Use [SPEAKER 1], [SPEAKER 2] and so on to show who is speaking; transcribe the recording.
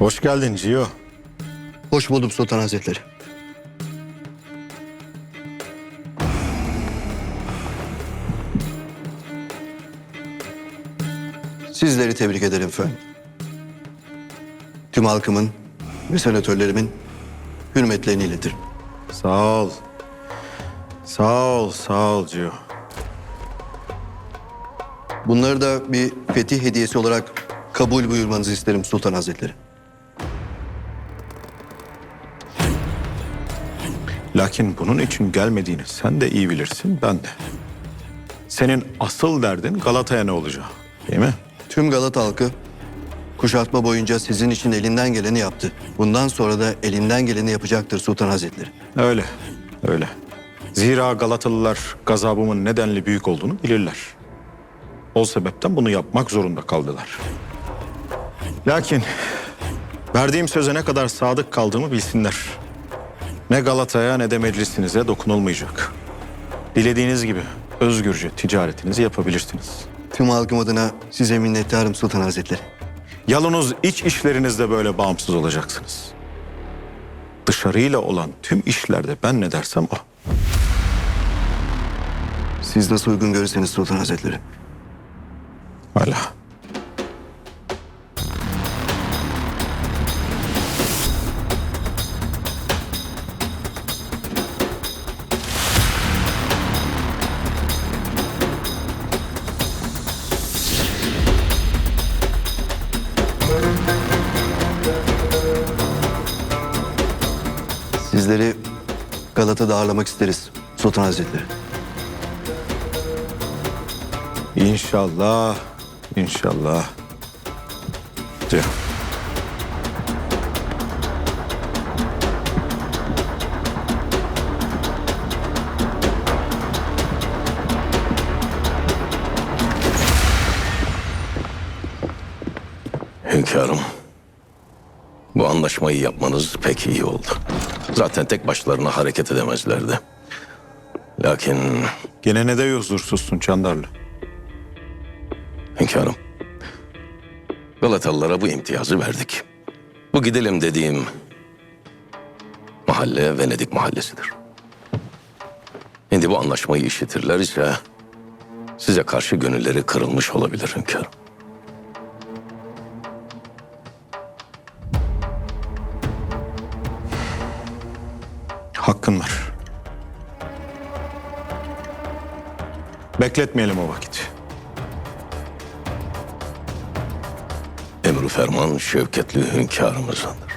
[SPEAKER 1] Hoş geldin Ciyo.
[SPEAKER 2] Hoş buldum Sultan Hazretleri. Sizleri tebrik ederim efendim. Tüm halkımın ve senatörlerimin hürmetlerini iletirim.
[SPEAKER 1] Sağ ol. Sağ ol, sağ ol Ciyo.
[SPEAKER 2] Bunları da bir fetih hediyesi olarak kabul buyurmanızı isterim Sultan Hazretleri.
[SPEAKER 1] Lakin bunun için gelmediğini sen de iyi bilirsin, ben de. Senin asıl derdin Galata'ya ne olacak, değil mi?
[SPEAKER 2] Tüm Galata halkı kuşatma boyunca sizin için elinden geleni yaptı. Bundan sonra da elinden geleni yapacaktır Sultan Hazretleri.
[SPEAKER 1] Öyle, öyle. Zira Galatalılar gazabımın nedenli büyük olduğunu bilirler. O sebepten bunu yapmak zorunda kaldılar. Lakin verdiğim söze ne kadar sadık kaldığımı bilsinler. Ne Galata'ya ne de meclisinize dokunulmayacak. Dilediğiniz gibi özgürce ticaretinizi yapabilirsiniz.
[SPEAKER 2] Tüm halkım adına size minnettarım Sultan Hazretleri.
[SPEAKER 1] Yalnız iç işlerinizde böyle bağımsız olacaksınız. Dışarıyla olan tüm işlerde ben ne dersem o.
[SPEAKER 2] Siz nasıl uygun görürseniz Sultan Hazretleri.
[SPEAKER 1] Hala.
[SPEAKER 2] Sizleri Galata'da ağırlamak isteriz Sultan Hazretleri.
[SPEAKER 1] İnşallah, inşallah. Diyor.
[SPEAKER 3] Hünkârım, bu anlaşmayı yapmanız pek iyi oldu. Zaten tek başlarına hareket edemezlerdi. Lakin
[SPEAKER 1] Gene ne de huzursuzsun Çandarlı.
[SPEAKER 3] hünkârım, Galatalılara bu imtiyazı verdik. Bu gidelim dediğim mahalle Venedik mahallesidir. Şimdi bu anlaşmayı işitirler ise size karşı gönülleri kırılmış olabilir hünkârım.
[SPEAKER 1] Hakkın var. Bekletmeyelim o vakit.
[SPEAKER 3] Emri ferman şevketli hünkârımızındır.